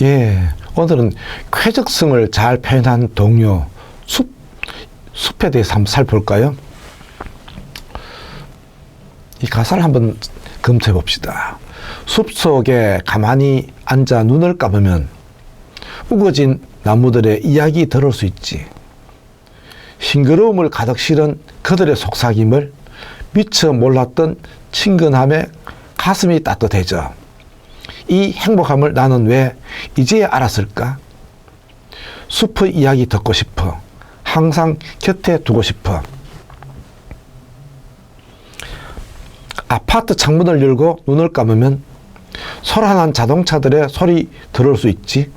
예, 오늘은 쾌적성을 잘 표현한 동요 숲 숲에 대해서 한번 살펴볼까요? 이 가사를 한번 검토해 봅시다. 숲 속에 가만히 앉아 눈을 감으면 우거진 나무들의 이야기 들을 수 있지. 싱그러움을 가득 실은 그들의 속삭임을 미처 몰랐던 친근함에 가슴이 따뜻해져. 이 행복함을 나는 왜 이제야 알았을까? 숲의 이야기 듣고 싶어. 항상 곁에 두고 싶어. 아파트 창문을 열고 눈을 감으면 소란한 자동차들의 소리 들을 수 있지.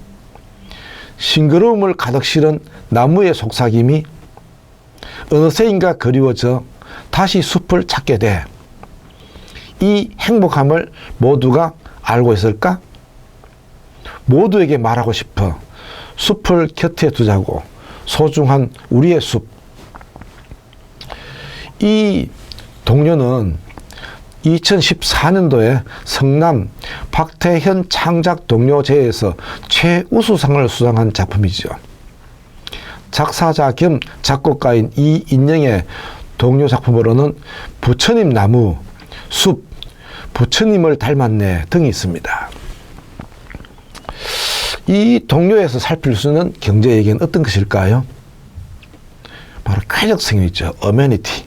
싱그러움을 가득 실은 나무의 속삭임이 어느새인가 그리워져 다시 숲을 찾게 돼. 이 행복함을 모두가 알고 있을까? 모두에게 말하고 싶어. 숲을 곁에 두자고. 소중한 우리의 숲. 이 동료는 2014년도에 성남 박태현 창작 동료제에서 최우수상을 수상한 작품이죠. 작사자 겸 작곡가인 이인영의 동료 작품으로는 부처님 나무, 숲, 부처님을 닮았네 등이 있습니다. 이 동료에서 살필 수 있는 경제 얘기는 어떤 것일까요? 바로 쾌적성이 있죠. 어메니티.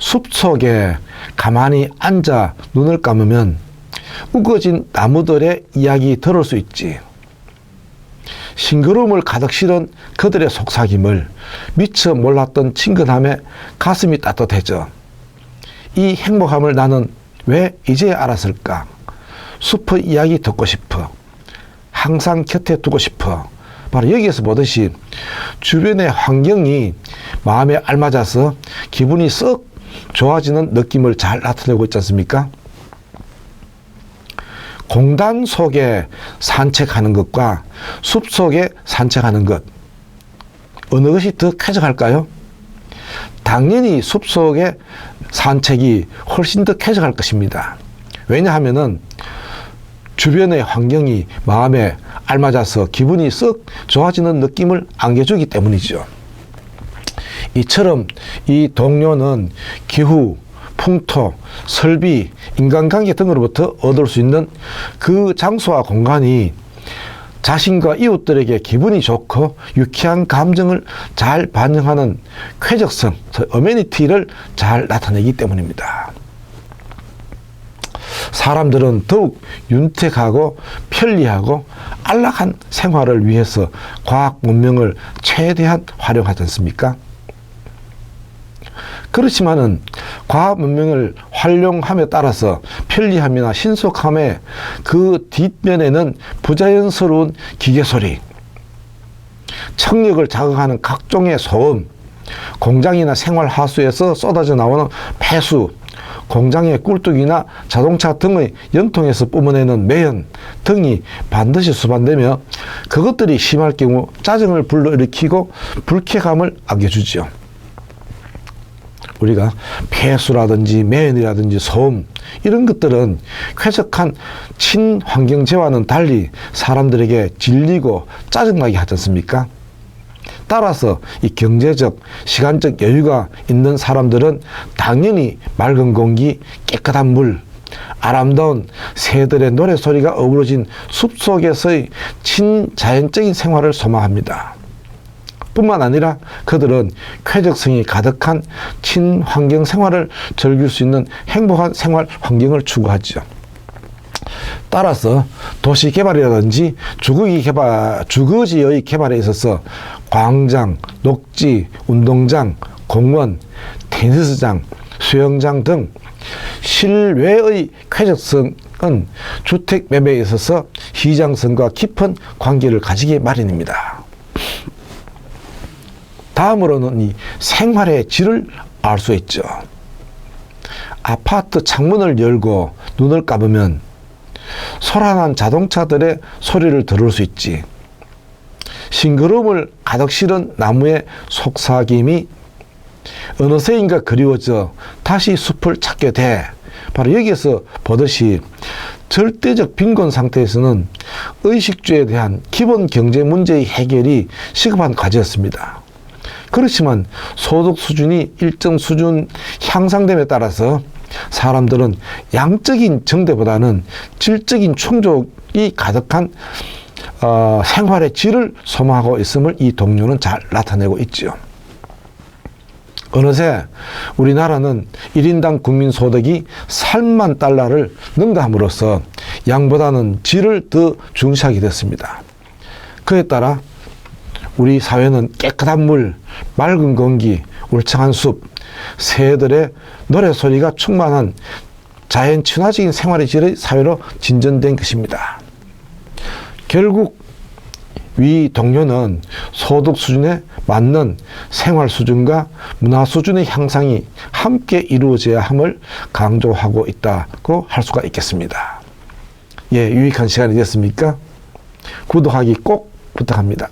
숲 속에 가만히 앉아 눈을 감으면 우거진 나무들의 이야기 들을 수 있지. 싱그러움을 가득 실은 그들의 속삭임을 미처 몰랐던 친근함에 가슴이 따뜻해져. 이 행복함을 나는 왜 이제 알았을까? 숲의 이야기 듣고 싶어. 항상 곁에 두고 싶어. 바로 여기에서 보듯이 주변의 환경이 마음에 알맞아서 기분이 썩 좋아지는 느낌을 잘 나타내고 있지 않습니까? 공단 속에 산책하는 것과 숲 속에 산책하는 것 어느 것이 더 쾌적할까요? 당연히 숲 속의 산책이 훨씬 더 쾌적할 것입니다. 왜냐하면은 주변의 환경이 마음에 알맞아서 기분이 썩 좋아지는 느낌을 안겨주기 때문이죠. 이처럼 이 동료는 기후, 풍토, 설비, 인간관계 등으로부터 얻을 수 있는 그 장소와 공간이 자신과 이웃들에게 기분이 좋고 유쾌한 감정을 잘 반영하는 쾌적성, 어메니티를 잘 나타내기 때문입니다. 사람들은 더욱 윤택하고 편리하고 안락한 생활을 위해서 과학 문명을 최대한 활용하지 않습니까? 그렇지만은 과학 문명을 활용함에 따라서 편리함이나 신속함의 그 뒷면에는 부자연스러운 기계 소리, 청력을 자극하는 각종의 소음, 공장이나 생활 하수에서 쏟아져 나오는 폐수, 공장의 꿀뚝이나 자동차 등의 연통에서 뿜어내는 매연 등이 반드시 수반되며 그것들이 심할 경우 짜증을 불러일으키고 불쾌감을 안겨주지요. 우리가 폐수라든지 매연이라든지 소음 이런 것들은 쾌적한 친환경제와는 달리 사람들에게 질리고 짜증나게 하지 않습니까? 따라서 이 경제적, 시간적 여유가 있는 사람들은 당연히 맑은 공기, 깨끗한 물, 아름다운 새들의 노래소리가 어우러진 숲속에서의 친자연적인 생활을 소망합니다. 뿐만 아니라 그들은 쾌적성이 가득한 친환경 생활을 즐길 수 있는 행복한 생활 환경을 추구하죠. 따라서 도시 개발이라든지 주거지 개발, 주거지의 개발에 있어서 광장, 녹지, 운동장, 공원, 테니스장, 수영장 등 실외의 쾌적성은 주택 매매에 있어서 시장성과 깊은 관계를 가지기 마련입니다. 다음으로는 이 생활의 질을 알 수 있죠. 아파트 창문을 열고 눈을 감으면 소란한 자동차들의 소리를 들을 수 있지. 싱그러움을 가득 실은 나무의 속삭임이 어느새인가 그리워져 다시 숲을 찾게 돼. 바로 여기에서 보듯이 절대적 빈곤 상태에서는 의식주에 대한 기본 경제 문제의 해결이 시급한 과제였습니다. 그렇지만 소득 수준이 일정 수준 향상됨에 따라서 사람들은 양적인 정대보다는 질적인 충족이 가득한 어, 생활의 질을 소망하고 있음을 이 동료는 잘 나타내고 있지요. 어느새 우리나라는 1인당 국민소득이 3만 달러를 능가함으로써 양보다는 질을 더 중시하게 됐습니다. 그에 따라 우리 사회는 깨끗한 물, 맑은 공기, 울창한 숲, 새들의 노래소리가 충만한 자연 친화적인 생활의 질의 사회로 진전된 것입니다. 결국 위 동료는 소득 수준에 맞는 생활 수준과 문화 수준의 향상이 함께 이루어져야 함을 강조하고 있다고 할 수가 있겠습니다. 예, 유익한 시간이 됐습니까? 구독하기 꼭 부탁합니다.